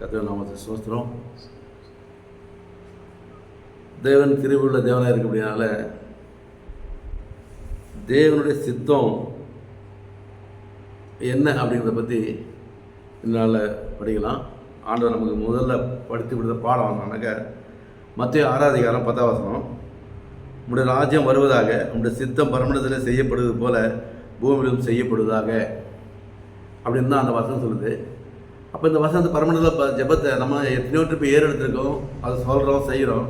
கத்திர நாமத்தை சோஸ்திரம் தேவன் கிருபையுள்ள தேவனாக இருக்கக்கூடியனால தேவனுடைய சித்தம் என்ன அப்படிங்கிறத பற்றி என்னால் படிக்கலாம். ஆண்டவர் நமக்கு முதல்ல படித்து கொடுத்த பாடம் என்னன்னாக்க மத்திய ஆராதிகாரம் பத்தாவசனம் வசனம். ராஜ்யம் வருவதாக உங்களுடைய சித்தம் பரமணத்தில் செய்யப்படுவது போல பூமியிலும் செய்யப்படுவதாக. அப்படின்னு தான் அந்த வசனம் சொல்லுது. அப்போ இந்த வசந்த பரமணத்தில் ஜெபத்தை நம்ம எத்தனையோ ட்ரிப்பு ஏறெடுத்திருக்கோம். அதை சொல்கிறோம் செய்கிறோம்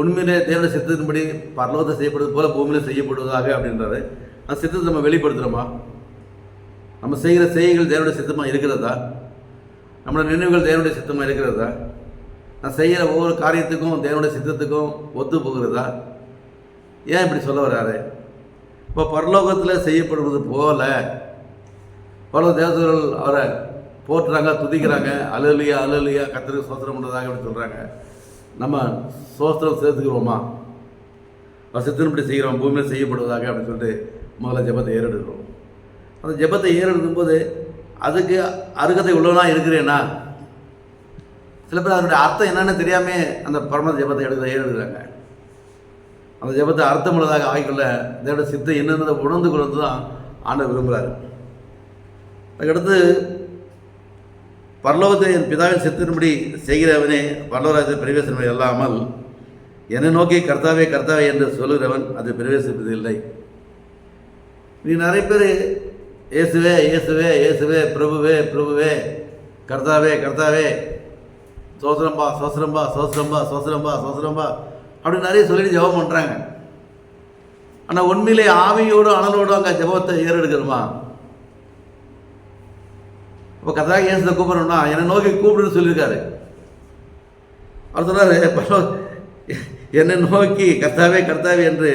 உண்மையிலே தேவனுடைய சித்தத்தின்படி பரலோகத்தை செய்யப்படுவது போல பூமியில செய்யப்படுவதாக அப்படின்றாரு. அந்த சித்தத்தை நம்ம வெளிப்படுத்துகிறோமா நம்ம செய்கிற செய்கைகள் தேவனுடைய சித்தமாக இருக்கிறதா? நம்மளோட நினைவுகள் தேவனுடைய சித்தமாக இருக்கிறதா? நான் செய்கிற ஒவ்வொரு காரியத்துக்கும் தேவனுடைய சித்தத்துக்கும் ஒத்து போகிறதா? ஏன் இப்படி சொல்ல வர்றாரு? இப்போ பரலோகத்தில் செய்யப்படுவது போல பல தேவதர்கள் அவரை போற்றுறாங்க துதிக்கிறாங்க அலலியா அலலியா கத்திரிக்கு சோத்திரம் பண்ணுறதாக அப்படின்னு சொல்கிறாங்க நம்ம சோஸ்திரம் சேர்த்துக்கிறோமா? வசத்தின்படி செய்கிறோம் பூமியில் செய்யப்படுவதாக அப்படின்னு சொல்லிட்டு முதல்ல ஜெபத்தை ஏறெடுக்கிறோம். அந்த ஜெபத்தை ஏறெடுக்கும் போது அதுக்கு அருகதை உள்ளவனா இருக்கிறேனா சில பேர் அதனுடைய அர்த்தம் என்னன்னு தெரியாமே அந்த பரம ஜெபத்தை எடுக்க ஏறெடுக்கிறாங்க. அந்த ஜெபத்தை அர்த்தமுள்ளதாக ஆகிக்கொள்ள இதோட சித்தை என்னன்றதை உணர்ந்து கொண்டு தான் ஆண்டவர் விரும்புகிறாரு அதுக்கடுத்து பரலோகத்தை என் பிதாவின் சித்தின்படி செய்கிறவனே பரலோகராஜ பிரவேசம் இல்லாமல் என்னை நோக்கி கர்த்தாவே கர்த்தாவே என்று சொல்கிறவன் அது பிரவேசிப்பதில்லை நீ நிறைய பேர் இயேசுவே இயேசுவே இயேசுவே பிரபுவே பிரபுவே கர்த்தாவே கர்த்தாவே சோசரம்பா சோசரம்பா சோசரம்பா சோசரம்பா சோசரம்பா அப்படி நிறைய சொல்லிட்டு ஜெபம் பண்ணுறாங்க ஆனால் உண்மையிலே ஆவியோடு அனலோடு அங்கே ஜெபத்தை ஏறெடுக்கிறோமா இப்போ கதாக இயேசுவை கூப்பிடணும்னா என்னை நோக்கி கூப்பிடுன்னு சொல்லியிருக்காரு. அவர் சொன்னார் என்னை நோக்கி கர்த்தாவே கர்த்தாவே என்று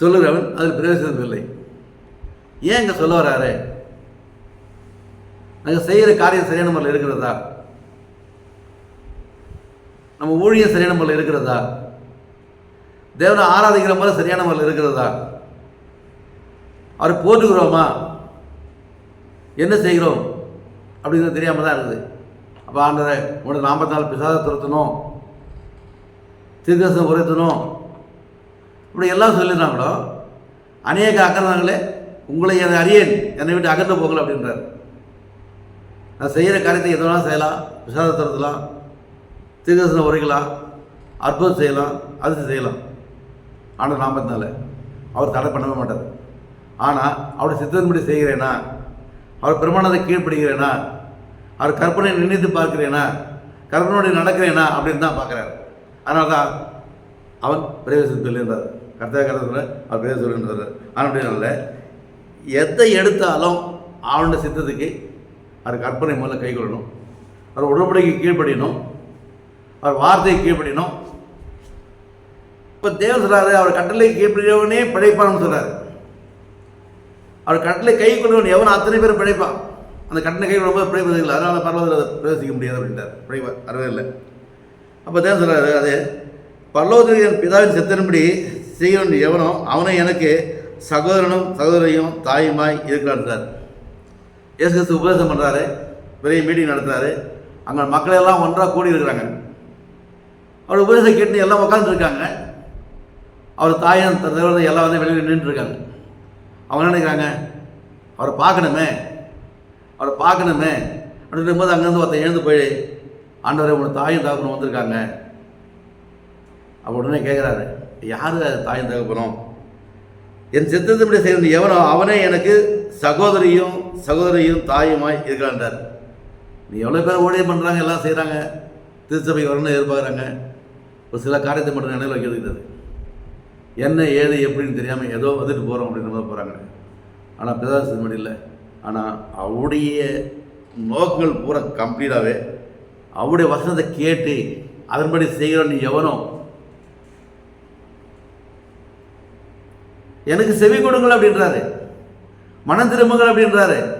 சொல்லுகிறவன் அதில் பிரவேசிப்பதில்லை ஏன் இங்கே சொல்ல வராரு? நாங்கள் செய்கிற காரியம் சரியான முறையில் இருக்கிறதா? நம்ம ஊழியம் சரியான முறையில் இருக்கிறதா? தேவனை ஆராதிக்கிற முறை சரியான முறையில் இருக்கிறதா? அவரை போட்டுக்கிறோமா என்ன செய்கிறோம்? அப்படிங்கிறது தெரியாமல் தான் இருக்குது. அப்போ ஆண்டரை உங்களோட நாற்பத்தி பிசாத துரத்தணும். தீர்க்கசம் உரைத்தணும் இப்படி எல்லாம் சொல்லிடுறாங்களோ அநேக அக்கறாங்களே உங்களை என அறியேன் என்னை விட்டு அகன்று போகல அப்படின்றார். நான் செய்கிற காரியத்தை எது வேணாலும் செய்யலாம் விசாத துரத்தலாம் தீர்க்கசனம் உரைக்கலாம் அற்புதம் செய்யலாம் அது செய்யலாம். ஆனால் நாற்பத்தினால அவர் தடை பண்ணவே மாட்டார். ஆனால் அவருடைய சித்தத்தின்படி செய்கிறேனா அவர் பிரமாணத்தை கீழ்ப்படுகிறேனா அவர் கற்பனை நினைத்து பார்க்கிறேனா? கற்பனோடு நடக்கிறேனா? அப்படின்னு தான் பார்க்குறாரு. அதனால தான் அவன் பிரவேசம் என்றார் கர்த்தா கருத்துல அவர் பிரவேசம் என்றார் ஆனால் அப்படின்னால எதை எடுத்தாலும் அவனுடைய சித்தத்துக்கு அவர் கற்பனை முதல்ல கை கொள்ளணும். அவர் உடம்படிக்கு கீழ்ப்படியணும். அவர் வார்த்தையை கீழ்ப்படியணும். இப்போ தேவன் சொல்கிறாரு அவர் கட்டளை கீழ்ப்படியவனே பிழைப்பான்னு சொல்கிறார் அவர் கட்டளை கை கொள்வன் எவன் அத்தனை பேர் பிழைப்பான். அந்த கட்டளை கை கொள்ளும்போது அதனால் இல்லை பரவாயில்ல அதை பிரவேசிக்க முடியாது அப்படின்ட்டார். பிழைப்பா அறவே இல்லை. அப்போ தான் சொல்கிறாரு அது பல்லோதரி என் பிதாவின் சித்தன்படி செய்கிறவன் எவனோ அவனை எனக்கு சகோதரனும் சகோதரியும் தாயுமாய் இருக்கிறார் இயேசு கிறிஸ்து உபதேசம் பண்ணுறாரு பெரிய மீட்டிங் நடத்துறாரு. அங்கே மக்கள் எல்லாம் ஒன்றாக கூடி இருக்கிறாங்க. அவர் உபதேசம் கேட்டு எல்லாம் உட்காந்துருக்காங்க அவர் தாயும் தவிர எல்லாம் வந்து வெளியில் நின்றுருக்காங்க அவங்க நினைக்கிறாங்க? அவரை பார்க்கணுமே. அவரை பார்க்கணுமே அப்படின்ற போது அங்கேருந்து ஒருத்தன் எழுந்து போய் ஆண்டவரே உங்களை தாயும் தகப்பனும் வந்திருக்காங்க. அப்போ உடனே கேட்குறாரு யார் தாயும் தகப்பனும்? என் சித்தத்தின்படி செய்யணும். எவனோ அவனே எனக்கு சகோதரியும் சகோதரியும் தாயுமாய் இருக்கிறான்றார். நீ எவ்வளோ பேர் ஊழியம் பண்ணுறாங்க எல்லாம் செய்கிறாங்க திருச்சபை வரணும்னு எதிர்பார்க்குறாங்க. ஒரு சில காரியத்தை மட்டும் நினைவில் வைக்கிறது என்ன ஏது எப்படின்னு தெரியாமல் ஏதோ வந்துட்டு போகிறோம் அப்படின்ற மாதிரி போகிறாங்க ஆனால் பிரதான மட்டும் இல்லை. ஆனால் அவருடைய நோக்கங்கள் பூரா கம்ப்ளீட்டாகவே அவருடைய வசனத்தை கேட்டு அதன்படி செய்கிறோம் நீ எவனோ? எனக்கு செவி கொடுங்கள் அப்படின்றாரு. மனம் திரும்புங்கள் அப்படின்றாரு.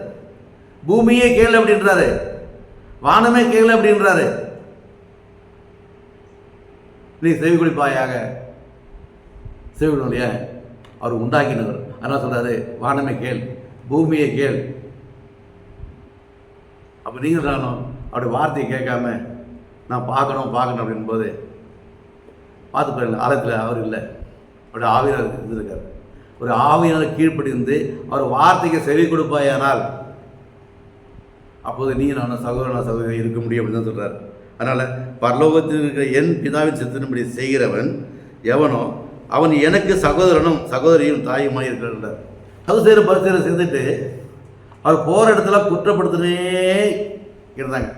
பூமியே கேளு அப்படின்றாரு. வானமே கேளு அப்படின்றாரு. நீ செவி குடிப்பாயாக? செவி இல்லையா? அவர் உண்டாக்கினவர். அதனால் சொல்றாரு வானமே கேள். பூமியை கேள். அப்போ நீங்கள் நானும் அப்படி வார்த்தையை கேட்காம நான் பார்க்கணும் பார்க்கணும் அப்படின்போது பார்த்து பாருங்க ஆலயத்தில் அவர் இல்லை. அப்படி ஆவியார் இருந்திருக்கார். ஒரு ஆவியார் கீழ்ப்படிந்து அவர் வார்த்தைக்கு செவி கொடுப்பாயானால் அப்போது நீ நான் சகோதரன சகோதரி இருக்க முடியும் அப்படின்னு தான் சொல்கிறார் அதனால் பரலோகத்தில் இருக்கிற என் பிதாவின் சித்தனபடி செய்கிறவன் எவனோ அவன் எனக்கு சகோதரனும் சகோதரியும் தாயுமாக இருக்கிறார் அது செய்கிற பரிசீலனை செஞ்சுட்டு அவர் போகிற இடத்துல குற்றப்படுத்தினே இருந்தாங்க.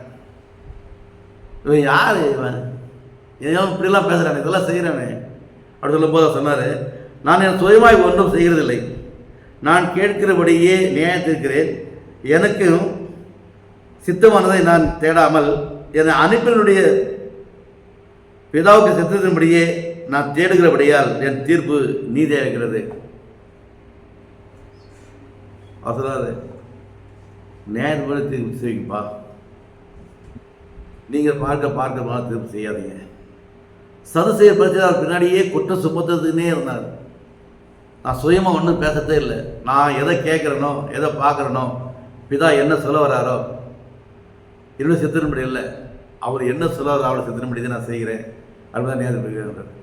இவன் யார் இவன்? இவன் இப்படிலாம் பேசுகிறானே இதெல்லாம் செய்கிறானே அப்படி சொல்லும்போது சொன்னார் நான் என் சுயமாய் ஒன்றும் செய்கிறதில்லை. நான் கேட்கிறபடியே நியாயத்திருக்கிறேன் எனக்கும் சித்தமானதை நான் தேடாமல் என்னை அனுப்பினுடைய பிதாவுக்கு சித்தத்தின்படியே நான் தேடுகிறபடியால் என் தீர்ப்பு நீதியாக இருக்கிறது அவர் சொல்றாரு நேர்மறை தீர்ப்பு செய்யுங்கப்பா. நீங்கள் பார்க்க பார்க்க மாதிரி திருப்பி செய்யாதீங்க. சதுசெய பிரச்சனை பின்னாடியே குற்றம் சுமத்துறதுன்னே இருந்தார். நான் சுயமாக ஒன்றும் பேசத்தே இல்லை. நான் எதை கேட்குறேனோ எதை பார்க்குறேனோ பிதா என்ன சொல்ல வராரோ என்னோட சித்திரம்படி இல்லை. அவர் என்ன சொல்ல வர அவளை சித்திரம்படி தான் நான் செய்கிறேன். அப்படிதான் நேரம்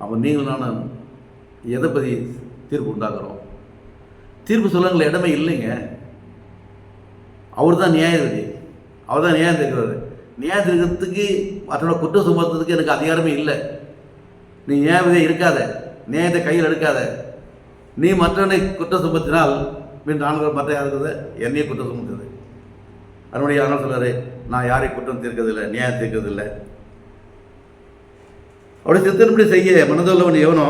அப்போ நீங்களும் நானும் எதை பற்றி தீர்ப்பு உண்டாக்குறோம்? தீர்ப்பு சொல்லுங்கள் இடமே இல்லைங்க. அவர் தான் நியாயபதி அவர் தான் நியாயம் இருக்கிறாரு நியாயம் தீர்க்கிறதுக்கு மற்றவங்க குற்றம் சுமத்துறதுக்கு எனக்கு அதிகாரமே இல்லை. நீ நியாயபதியாக இருக்காத நியாயத்தை கையில் எடுக்காத. நீ மற்றவனை குற்றம் சுமத்தினால் மீன் நான்கு மற்ற யாருக்குது என்னையே குற்றம் சுமத்துது அதனுடைய ஆனால் சொல்கிறாரு நான் யாரையும் குற்றம் தீர்க்கறதில்லை நியாயம் தீர்க்கறதில்லை. அப்படி சித்தன்படி செய்ய மனதுள்ளவன் எவனோ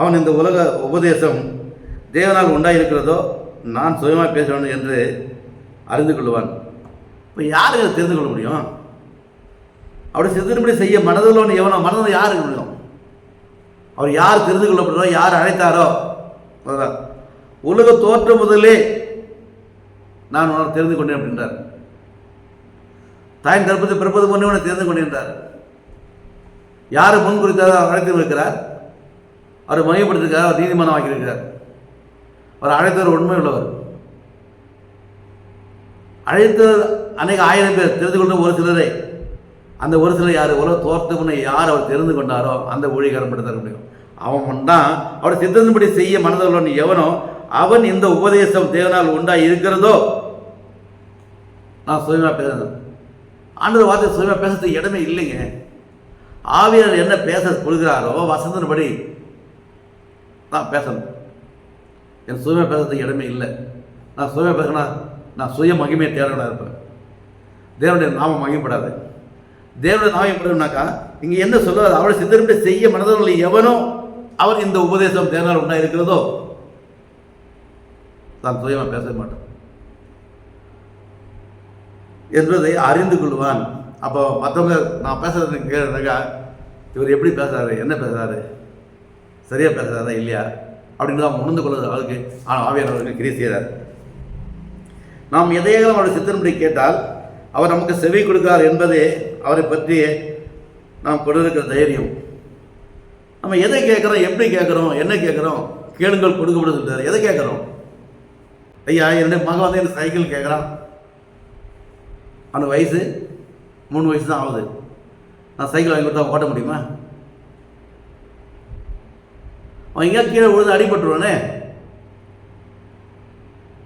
அவன் இந்த உலக உபதேசம் தேவனால் உண்டாயிருக்கிறதோ நான் சுயமாக பேச வேண்டும் என்று அறிந்து கொள்வான் இப்போ யார் இதை தெரிந்து கொள்ள முடியும்? அப்படி சித்தன்படி செய்ய மனதில் ஒன்று எவனோ மனதில் யாருக்கு முடியும்? அவர் யார் தெரிந்து கொள்ளப்படுறோ யார் அழைத்தாரோ உலக தோற்றம் முதலே நான் உனக்கு தெரிந்து கொண்டேன் அப்படின்றார். தாயின் கர்ப்பத்தை பிறப்பது முன்னே உன்னை தெரிந்து கொண்டேன்றார் யார் முன் குறித்தாரோ அவர் அழைத்து இருக்கிறார் அவர் மையப்படுத்திருக்கார் அவர் நீதிமானம் ஆக்கியிருக்கிறார். அவர் அழைத்தவர் உண்மை உள்ளவர் அழைத்த அநேக ஆயிரம் பேர் தெரிந்து கொண்ட ஒரு சிலரே அந்த ஒரு சிலர் யார்? உலக தோர்த்து யார் அவர் தெரிந்து கொண்டாரோ அந்த ஊழிகாரம் மட்டும் தர முடியும். அவன் தான் அவர் சித்தத்தின்படி செய்ய மனதில் எவனோ அவன் இந்த உபதேசம் தேவனால் உண்டாக இருக்கிறதோ நான் சுயமாக பேசுறேன். ஆண்டவர் வார்த்தை சுயமாக பேசுறதுக்கு இடமே இல்லைங்க. ஆவியார் என்ன பேச கொடுக்குறாரோ வசந்தன்படி நான் பேசணும். என் சுயமாக பேசுறதுக்கு இடமே இல்லை. நான் சுயமாக பேசுனா நான் சுய மகிமையை தேடனா இருப்பேன். தேவனுடைய நாமம் மகிமைப்படாது. தேவனுடைய நாமம் படணும்னாக்கா இங்கே என்ன சொல்லுவார் அவளை சித்தரிப்பை செய்ய மனதில் எவனோ அவர் இந்த உபதேசம் தேவனால் உண்டா இருக்கிறதோ தான் சுயமாக பேச மாட்டேன். என்பதை அறிந்து கொள்வான். அப்போ மற்றவங்க நான் பேசுறதுக்கு கேட்டாக்கா இவர் எப்படி பேசுறாரு என்ன பேசுறாரு சரியாக பேசுறாரா இல்லையா? அப்படின்னு தான் உணர்ந்து கொள்வது அவருக்கு ஆனால் ஆவியானவருக்கு கிரியை செய்கிறார் நாம் எதையாக அவருடைய சித்தன்படி கேட்டால் அவர் நமக்கு செவி கொடுக்கிறார் என்பதே அவரை பற்றி நாம் கொண்டிருக்கிற தைரியம். நம்ம எதை கேட்குறோம் எப்படி கேட்குறோம் என்ன கேட்குறோம் கேளுங்கள் கொடுக்கப்படும் சொல்கிறார் எதை கேட்குறோம்? ஐயா என்னுடைய மகன் வந்து எனக்கு சைக்கிள் கேட்குறான். அவனுக்கு வயசு மூணு வயசு தான் ஆகுது. நான் சைக்கிள் வாங்கி கொடுத்தா ஓட்ட முடியுமா? அவன் எங்கேயா கீழே விழுந்து அடிபட்டுருவானே?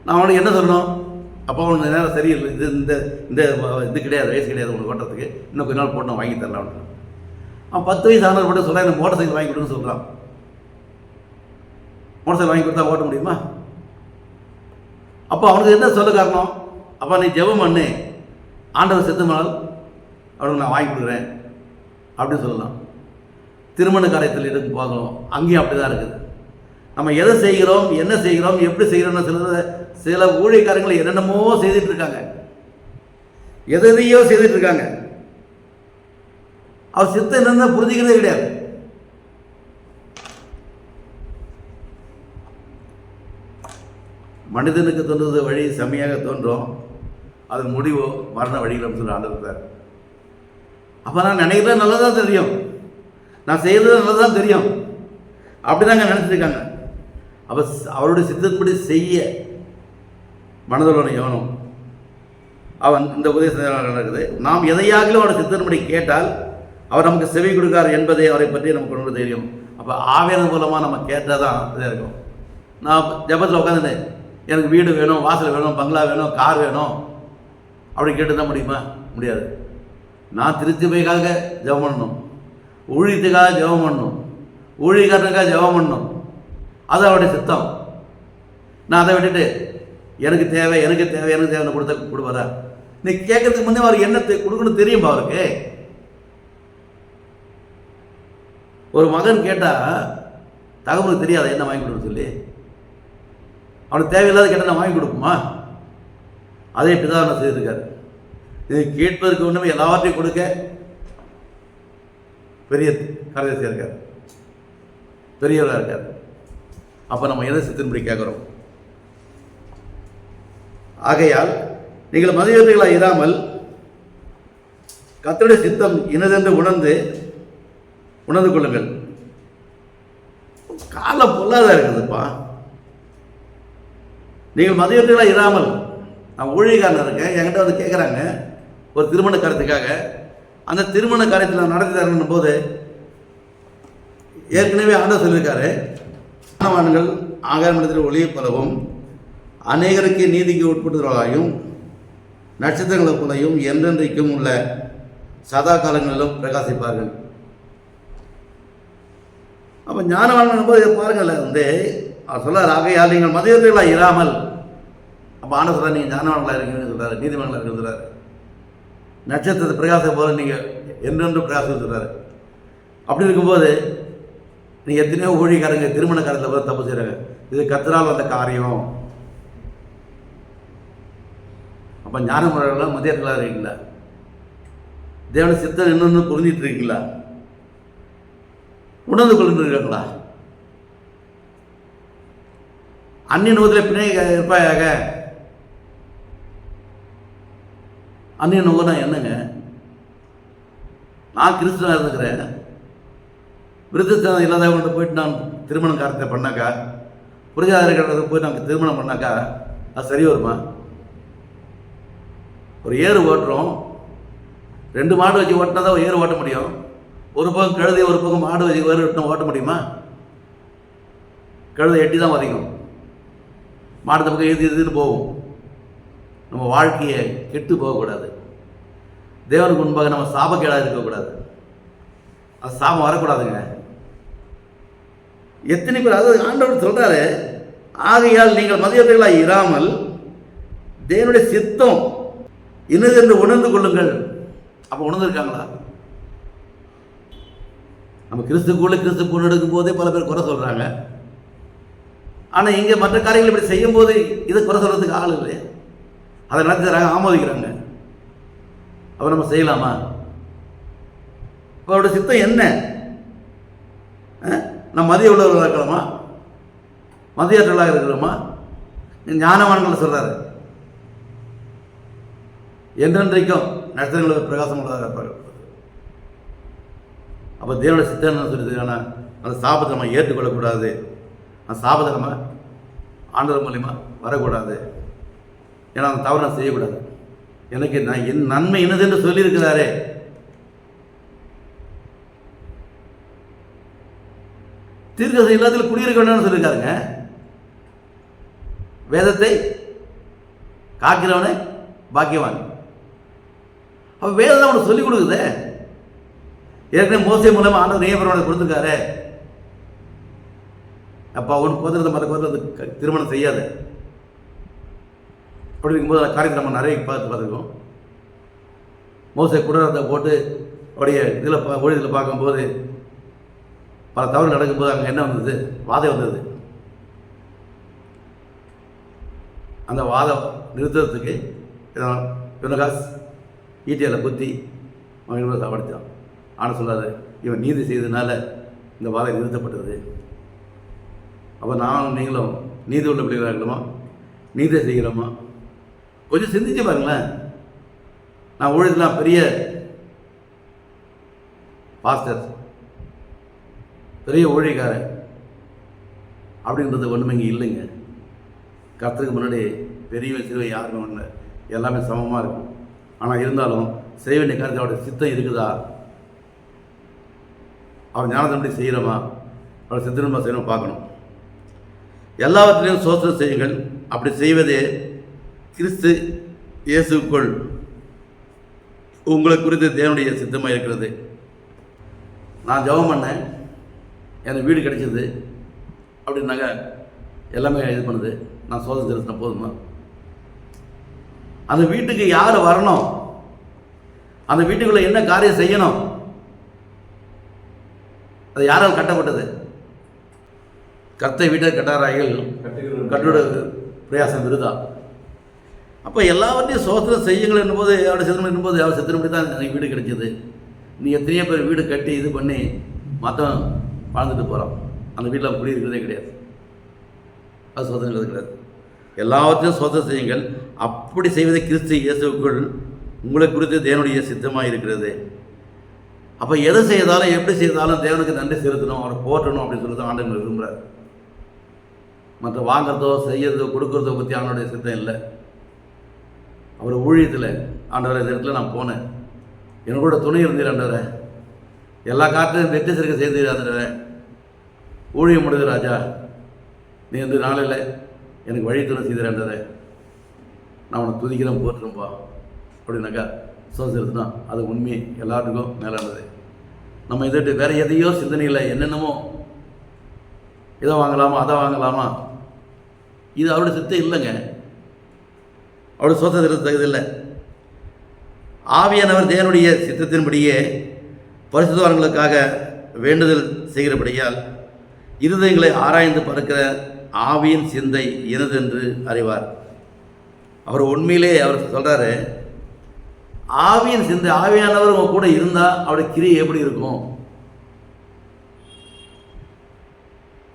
நான் அவனுக்கு என்ன சொல்லணும்? அப்போ அவனுக்கு நேரம் சரியில்லை. இது இந்த இந்த இது கிடையாது வயசு கிடையாது உனக்கு ஓட்டுறதுக்கு. இன்னும் கொஞ்ச நாள் போட்டு நான் வாங்கி தரலாம் அவனுக்கு. அவன் பத்து வயசு ஆனது மட்டும் சொல்கிறான் எனக்கு மோட்டர் சைக்கிள் வாங்கி கொடுன்னு சொல்கிறான் மோட்டர் சைக்கிள் வாங்கி கொடுத்தா ஓட்ட முடியுமா? அப்போ அவனுக்கு என்ன சொல்ல காரணம்? அப்போ நீ ஜெபம் பண்ணு. ஆண்டவர் செத்து மணல் அவனுக்கு நான் வாங்கி கொடுக்குறேன். அப்படின்னு சொல்லலாம். திருமண காரியத்தில் இருந்து பார்க்கணும். அங்கேயும் அப்படி தான் இருக்குது. நம்ம எதை செய்கிறோம் என்ன செய்கிறோம் எப்படி செய்கிறோம்னு சில சில ஊழியக்காரங்களை என்னென்னமோ செய்துட்டு இருக்காங்க. எதையோ செய்துட்டு இருக்காங்க. அவர் சித்தம் என்னென்ன புரிஞ்சுக்கிறதே கிடையாது. மனிதனுக்கு தோன்றது வழி செம்மையாக தோன்றும். அதன் முடிவோ மரண வழிகளும் சொல்லி ஆண்டிருக்கிறார் அப்போ நான் நினைக்கிறேன் நல்லதாக தெரியும். நான் செய்கிறது நல்லதான் தெரியும். அப்படிதாங்க நினச்சிருக்காங்க. அப்போ அவருடைய சித்தப்படி செய்ய மனதுள்ளவன் எவனும் அவன் இந்த உபதேசம் நடக்குது? நாம் எதையாகிலும் அவருடைய சித்தன்படி கேட்டால் அவர் நமக்கு செவி கொடுக்கார் என்பதை அவரை பற்றி நமக்கு ஒன்று தெரியும். அப்போ ஆவேதம் மூலமாக நம்ம கேட்டால் தான் இதாக இருக்கும். நான் ஜபத்தில் உட்காந்துட்டு எனக்கு வீடு வேணும் வாசல் வேணும் பங்களா வேணும் கார் வேணும். அப்படி கேட்டு தான் முடியுமா முடியாது. நான் திருச்சிபைக்காக ஜபம் பண்ணணும். ஊழியத்துக்காக ஜெபம் பண்ணணும் ஊழியக்காரனுக்காக ஜெபம் பண்ணணும் அது அவருடைய சித்தம். நான் அதை விட்டுட்டு எனக்கு தேவை எனக்கு தேவை எனக்கு தேவைன்னு கொடுத்த கொடுப்பாரா? நீ கேட்கறதுக்கு முன்னே அவருக்கு என்ன கொடுக்கணும் தெரியுமா அவருக்கு? ஒரு மகன் கேட்டால் தகவலுக்கு தெரியாது என்ன வாங்கி கொடுக்க சொல்லி? அவனுக்கு தேவையில்லாத கேட்டால் நான் வாங்கி கொடுக்குமா அதே பிதான செய்திருக்காரு. இது கேட்பதற்கு ஒன்றுமே எல்லாவற்றையும் கொடுக்க பெரிய கரதேசியாக இருக்கார். பெரியவராக இருக்கார். அப்போ நம்ம எதை சித்தின்படி கேட்குறோம் ஆகையால் நீங்கள் மதியவர்களாக இராமல் கத்தருடைய சித்தம் இனதென்று உணர்ந்து உணர்ந்து கொள்ளுங்கள். காலம் பொல்லாத இருக்குதுப்பா. நீங்கள் மதியவர்களாக இராமல் நான் ஊழியக்காரன் இருக்கேன் என்கிட்ட வந்து கேட்குறாங்க ஒரு திருமண கருத்துக்காக அந்த திருமண காரியத்தில் நடத்தி தரணும் போது ஏற்கனவே ஆண்டவர் சொல்லியிருக்காரு. மாணவர்கள் ஆகாரத்தில் ஒளியை போலவும் அநேகருக்கு நீதிக்கு உட்படுகிறவர்களாயும் நட்சத்திரங்களைப் போலையும் என்றென்றைக்கும் உள்ள சதா காலங்களிலும் பிரகாசிப்பார்கள். அப்போ ஞானவான்கள் போது பாருங்கள் வந்து அவர் சொல்கிறார் ஆகையால் நீங்கள் மதியர்களாக இராமல் அப்போ ஆண்டவர் சொல்கிறார் நீங்கள் ஞானவான்களாக இருக்கீங்கன்னு சொல்கிறார் நீதிமன்றங்களாக இருக்கிறார் நட்சத்திரத்தை பிரகாசம் போல நீங்கள் என்றென்று பிரகாசம் சொல்கிறாரு அப்படி இருக்கும்போது நீங்கள் எத்தனையோ ஊழியக்காரங்க திருமண காலத்தில் போய் தப்பு செய்கிறாங்க இது கத்தரால் வந்த காரியம். அப்போ ஞானமுறைகளாக மதியத்தில் இருக்கீங்களா? தேவன சித்தம் இன்னொன்று புரிஞ்சிட்டு இருக்கீங்களா? உணர்ந்து கொள்கின்றீர்களா அந்நிய நூதில் பிணை இருப்பாயாக. அந்நிய நுகர்னா என்னங்க? நான் இருக்கிறேன் இருந்துக்கிறேன். விருத்தத்தனம் இல்லாதவங்கள்ட்ட போயிட்டு நான் திருமணம் காரத்தை பண்ணாக்கா புரியாதவர்கிட்ட போய் நாங்கள் திருமணம் பண்ணாக்கா அது சரி வருமா? ஒரு ஏறு ஓட்டுறோம். ரெண்டு மாடு வச்சு ஓட்டினா தான் ஏறு ஓட்ட முடியும். ஒரு பக்கம் கழுதை ஒரு பக்கம் மாடு வச்சு ஏறு ஓட்டினா ஓட்ட முடியுமா? கழுதை எட்டி தான் வரையும் மாடு பக்கம் எழுதி எதுன்னு போகும். நம்ம வாழ்க்கையை கெட்டு போகக்கூடாது. தேவனுக்கு முன்பாக நம்ம சாபக்கேடாக இருக்கக்கூடாது. அது சாபம் வரக்கூடாதுங்க. எத்தனை பேர் அதாவது ஆண்டவர் சொல்கிறாரு ஆகையால் நீங்கள் மதியத்தைகளாக இராமல் தேவனுடைய சித்தம் என்னது என்று உணர்ந்து கொள்ளுங்கள். அப்போ உணர்ந்துருக்காங்களா? நம்ம கிறிஸ்துக்குள்ள கிறிஸ்து எடுக்கும் போதே பல பேர் குறை சொல்கிறாங்க ஆனால் இங்கே மற்ற காரியங்கள் இப்படி செய்யும் போது இதை குறை சொல்கிறதுக்கு ஆள் இல்லையா? அதை நடத்தி தராங்க ஆமோதிக்கிறாங்க. அப்போ நம்ம செய்யலாமா? அவரோட சித்தம் என்ன? நம்ம நான் மதிய உள்ளவர்களாக இருக்கலாமா மதியற்றலாக இருக்கிறோமா? ஞானவான்கள் சொல்கிறாரு என்றென்றைக்கும் நட்சத்திரங்களுக்கு பிரகாசம் உள்ளதாக இருப்பார் அப்போ தேவனுடைய சித்தம் என்ன சொல்லியிருக்காங்கன்னா அந்த சாபத்தை நம்ம ஏற்றுக்கொள்ளக்கூடாது. அந்த சாபத்தை நம்ம ஆண்டவர் மூலிமா வரக்கூடாது. ஏன்னா அந்த தவறு நான் செய்யக்கூடாது. எனக்கு நான் என் நன்மை என்னது என்று சொல்லியிருக்கிறாரே. தீர்க்கதை எல்லாத்திலும் குடியிருக்க வேண்டாம்னு சொல்லியிருக்காருங்க. வேதத்தை காக்கிறவனே பாக்கியவான். அப்போ வேதம் அவனுக்கு சொல்லிக் கொடுக்குதே. ஏற்கனவே மோசை மூலமாக ஆண்டவர் நியமனம் கொடுத்துருக்காரு. அப்போ அவனுக்கு கோத்திரத்தை மற்ற கோத்திரத்தை திருமணம் செய்யாத. அப்படி இருக்கும்போது அந்த காரியத்தை நம்ம நிறைய பார்த்து பார்த்துருக்கோம். மோசை குடரத்தை போட்டு அப்படியே இதில் பா ஊழியத்தில் பார்க்கும்போது பல தவறு நடக்கும்போது அங்கே என்ன வந்தது? வாதை வந்தது. அந்த வாதம் நிறுத்துறதுக்கு யுனகாஸ் ஈட்டியில் குத்தி அவன் சாப்பிடுத்தான் ஆனால் சொல்லாது இவன் நீதி செய்ததுனால இந்த வாதம் நிறுத்தப்பட்டது. அப்போ நானும் நீங்களும் நீதி உள்ள பிள்ளைகளாக இருக்கணுமா? நீதி செய்கிறோமா கொஞ்சம் சிந்திச்சு பாருங்களேன். நான் ஊழியத்தில் பெரிய பாஸ்டர் பெரிய ஊழியக்காரன் அப்படின்றது ஒன்றுமே இங்கே இல்லைங்க. கருத்துக்கு முன்னாடி பெரியவன் சிறுவன் யாருமே ஒன்று எல்லாமே சமமாக இருக்கும். ஆனால் இருந்தாலும் செய்ய வேண்டிய காரியத்தை அவருடைய சித்தம் இருக்குதா? அவர் ஞானத்தின்படி செய்கிறோமா அவரை சித்தனமாக செய்யணும் பார்க்கணும். எல்லாவற்றிலையும் சோத்திரம் செய்யுங்கள். அப்படி செய்வதே கிறிஸ்து இயேசுக்குள் உங்களை குறித்து தேவனுடைய சித்தமாக இருக்கிறது. நான் ஜெபம் பண்ணேன். எனக்கு வீடு கிடைச்சது. அப்படின்னாக்க எல்லாமே இது பண்ணுது. நான் சோதனை செலுத்தின போதுமா? அந்த வீட்டுக்கு யார் வரணும்? அந்த வீட்டுக்குள்ளே என்ன காரியம் செய்யணும்? அது யாரால் கட்டப்பட்டது? கத்தை வீட்டை கட்டாராய்கள் கட்டோட பிரயாசம் விருதா? அப்போ எல்லாவற்றையும் சோதனை செய்யுங்கள் என்னும்போது யாரோட சித்தம் என்னும்போது அவர் சித்திரப்படி தான் எனக்கு வீடு கிடைச்சது. நீ எத்தனையோ பேர் வீடு கட்டி இது பண்ணி மற்றவன் வாழ்ந்துட்டு போகிறான் அந்த வீட்டில் குடியிருக்கிறதே கிடையாது. அது சோதனை கிடையாது. எல்லாவற்றையும் சோதனை செய்யுங்கள். அப்படி செய்வதை கிறிஸ்து இயேசுக்குள் உங்களை குறித்து தேவனுடைய சித்தமாக இருக்கிறது. அப்போ எதை செய்தாலும் எப்படி செய்தாலும் தேவனுக்கு நன்றி செலுத்தணும் அவரை போற்றணும் அப்படின்னு சொல்லி தான் ஆண்டவங்களை விரும்புகிறார் மற்ற வாங்குறதோ செய்யறதோ கொடுக்குறதோ பற்றி அவனுடைய சித்தம் இல்லை. அவர் ஊழியத்தில் ஆண்டவரை இந்த இடத்துல நான் போனேன். என்னோட துணை இருந்தீர் ஆண்டவரை. எல்லா காட்டிலும் வெற்றி சிறுக்க செய்தீர் ஆண்டவரை. ஊழியம் முடிது ராஜா நீ இந்த நாளில் எனக்கு வழி துணை செய்தீர் ஆண்டவரை. நான் உனக்கு துதிக்கிறேன் போட்டுருப்பா அப்படின்னாக்கா சோசியல்னா அது உண்மை எல்லாத்துக்கும் மேலானது நம்ம இதை வேற எதையோ சிந்தனையில் என்னென்னமோ இதை வாங்கலாமா அதை வாங்கலாமா? இது அவருடைய சித்தம் இல்லைங்க. அவருடைய சொந்த சித்தம் இல்லை. ஆவியானவர் தேவனுடைய சித்தத்தின்படியே பரிசுத்தவான்களுக்காக வேண்டுதல் செய்கிறபடியால் இருதயங்களை ஆராய்ந்து பார்க்கிற ஆவியின் சிந்தை இனதென்று அறிவார். அவர் உண்மையிலே அவர் சொல்கிறாரு ஆவியின் சிந்தை ஆவியானவர் உங்கள் கூட இருந்தால் அவருடைய கிரியை எப்படி இருக்கும்?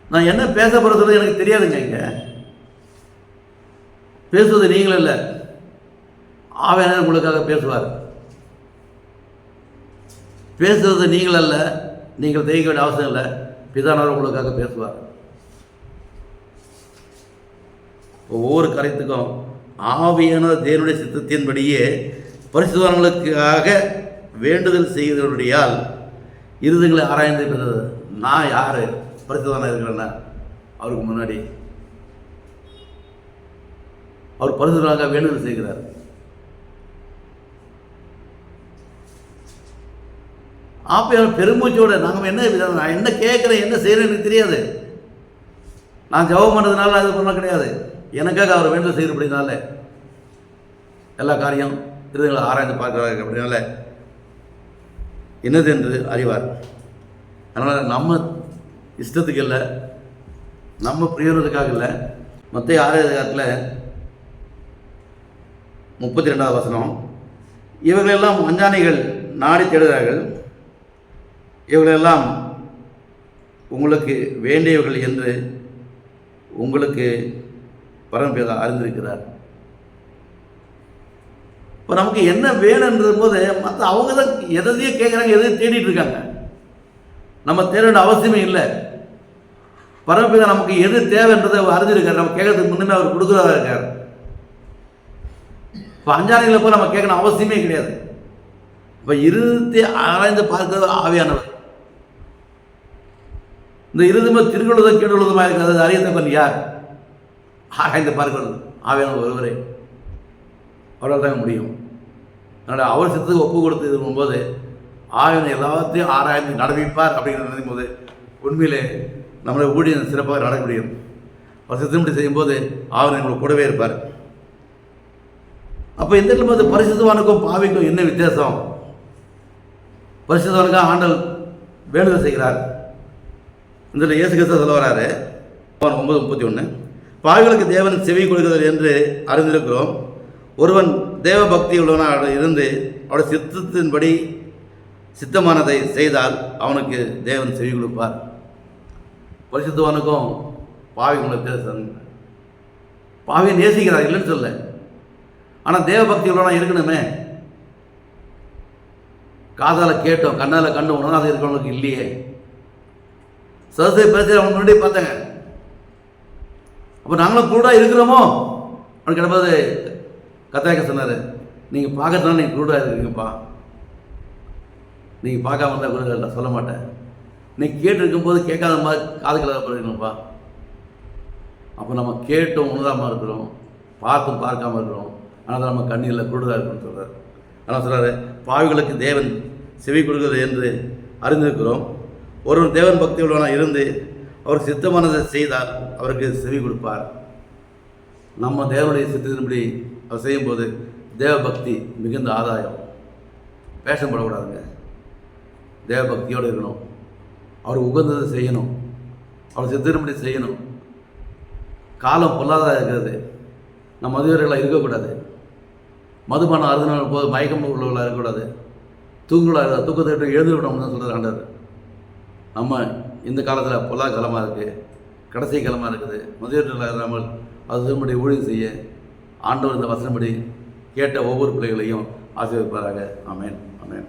நான் என்ன பேச போகிறது எனக்கு தெரியாதுங்க இங்கே. பேசுவது நீங்களும் இல்லை. ஆவியானவர் உங்களுக்காக பேசுவார். பேசுறது நீங்கள் அல்ல நீங்கள் தெய்வ வேண்டிய அவசியம் இல்லை. பிதானவர் உங்களுக்காக பேசுவார். ஒவ்வொரு கரைத்துக்கும் ஆவியான தேவனுடைய சித்தத்தின்படியே பரிசுத்தவான்களுக்காக வேண்டுதல் செய்தவருடையால் இருதுங்களை ஆராய்ந்து இருக்கிறது நான் யார்? பரிசுத்தவானாக இருக்கிறேன்னா அவருக்கு முன்னாடி. அவர் பரிசுத்தவானாக வேண்டுதல் செய்கிறார். ஆப்பையார் பெருமூச்சோட நாங்கள் என்ன நான் என்ன கேட்குறேன் என்ன செய்கிறேன்னு எனக்கு தெரியாது. நான் ஜெபம் பண்ணுறதுனால அது பண்ண கிடையாது. எனக்காக அவர் வேண்டும் செய்கிறபடினால எல்லா காரியம் திருதங்களை ஆராய்ந்து பார்க்குறாரு அப்படினால என்னது என்று அறிவார். அதனால் நம்ம இஷ்டத்துக்கு இல்லை நம்ம பிரயோஜனத்துக்காக இல்லை. மற்ற ஆராயத்தில் முப்பத்தி ரெண்டாவது வசனம் இவர்களெல்லாம் அஞ்ஞானிகள் நாடி தேடுகிறார்கள். இவர்களெல்லாம் உங்களுக்கு வேண்டியவர்கள் என்று உங்களுக்கு பரமபிதா அறிந்திருக்கிறார். இப்போ நமக்கு என்ன வேணுன்றது போது மற்ற அவங்க தான் எதையும் கேட்குறாங்க எதையும் தேடிட்டு இருக்காங்க. நம்ம தேட அவசியமே இல்லை. பரமபிதா நமக்கு எது தேவைன்றதை அவர் அறிஞ்சிருக்காரு. நம்ம கேட்கறதுக்கு முன்னே அவர் கொடுக்குறதா இருக்கார். இப்போ அஞ்சாணிகளை போய் நம்ம கேட்கணும் அவசியமே கிடையாது. இப்போ இருத்தி ஆராய்ந்து பார்க்கிறது ஆவியானவர். இந்த இருதுமே திருக்குள்ளதும் கீழுள்ளதுமாக இருக்கிறது அறியத்தக்கன் யார்? ஆராய்ந்து பார்க்கணும் ஆவியான ஒருவரே. அவரால் தான் முடியும். அதனால் அவர் சித்தத்துக்கு ஒப்பு கொடுத்து இருக்கும்போது ஆவியனை எல்லாத்தையும் ஆராய்ந்து நடவிப்பார் அப்படிங்கிறத நினைக்கும் போது உண்மையிலே நம்மளை ஊழியர் சிறப்பாக நடக்க முடியும். அவர் சித்தம்படி செய்யும்போது ஆவியன் எங்களுக்கு கூடவே இருப்பார். அப்போ இந்த இடத்துல வந்து பரிசுத்தவானுக்கும் பாவிக்கும் என்ன வித்தியாசம்? பரிசுத்தவானுக்கும் ஆண்டல் வேண்டுதல் செய்கிறார். இந்த இயேசு கிறிஸ்து சொல்ல வராரு ஒன்பது முப்பத்தி ஒன்று பாவிகளுக்கு தேவன் செவி கொடுக்கிறார் என்று அறிந்திருக்கிறோம். ஒருவன் தேவ பக்தி உள்ளவனாக இருந்து அவருடைய சித்தத்தின்படி சித்தமானதை செய்தால் அவனுக்கு தேவன் செவி கொடுப்பார். பரிசுத்தவானுக்கும் பாவிகளும் வித்தியாசம் பாவியை நேசிக்கிறார் இல்லைன்னு சொல்ல ஆனால் தேவ பக்தி உள்ளவனா இருக்கணுமே. காதால் கேட்டோம் கண்ணால் கண்டு உணராத இருக்கிறவனுக்கு இல்லையே. சரஸ்வதி பேசுகிற அவங்க முன்னாடி பார்த்தாங்க. அப்போ நாங்களும் குருடாக இருக்கிறோமோ? அப்படின்னு கிடப்பது கத்தாயக்க சொன்னார். நீங்கள் பார்க்கறதுனால நீங்கள் குருடாக இருக்கீங்கப்பா நீங்கள் பார்க்காம இருந்தால் குருடாக இல்லை சொல்ல மாட்டேன். நீ கேட்டு போது கேட்காத மாதிரி காதுக்களாக போயிருக்கணும்ப்பா அப்போ நம்ம கேட்டும் உணராமல் இருக்கிறோம். பார்த்தும் பார்க்காம இருக்கிறோம். ஆனால் நம்ம கண்ணீரில் குருடாக இருக்குன்னு சொல்கிறார் ஆனால் சொல்கிறாரு பாவிகளுக்கு தேவன் செவி கொடுக்குறது என்று அறிந்திருக்கிறோம். ஒருவன் தேவன் பக்தி உள்ளவனாக இருந்து அவர் சித்தமானதை செய்தால் அவருக்கு செவி கொடுப்பார். நம்ம தேவனுடைய சித்தத்தின்படி அவர் செய்யும்போது தேவ பக்தி மிகுந்த ஆதாயம். வேஷம் போடக்கூடாதுங்க. தேவ பக்தியோடு இருக்கணும். அவர் உகந்ததை செய்யணும். அவர் சித்தத்தின்படி செய்யணும். காலம் பொல்லாததாக இருக்கிறது. நம்ம மதுவர்களாக இருக்கக்கூடாது. மதுபானம் அருந்தினால் போது மயக்கம் உள்ளவர்களாக இருக்கக்கூடாது. தூங்கலாக தூக்கத்தை விட்டு எழுந்துவிடணும் தான் சொல்கிறார் ஆண்டவர். நம்ம இந்த காலத்தில் பொல்லா காலமாக இருக்குது கடைசி காலமாக இருக்குது. முதலீடுகளாக இல்லாமல் அது ஊழியம் செய்ய ஆண்டவர் இந்த வசனப்படி கேட்ட ஒவ்வொரு பிள்ளைகளையும் ஆசீர்வதிப்பாராக. அமேன் அமேன்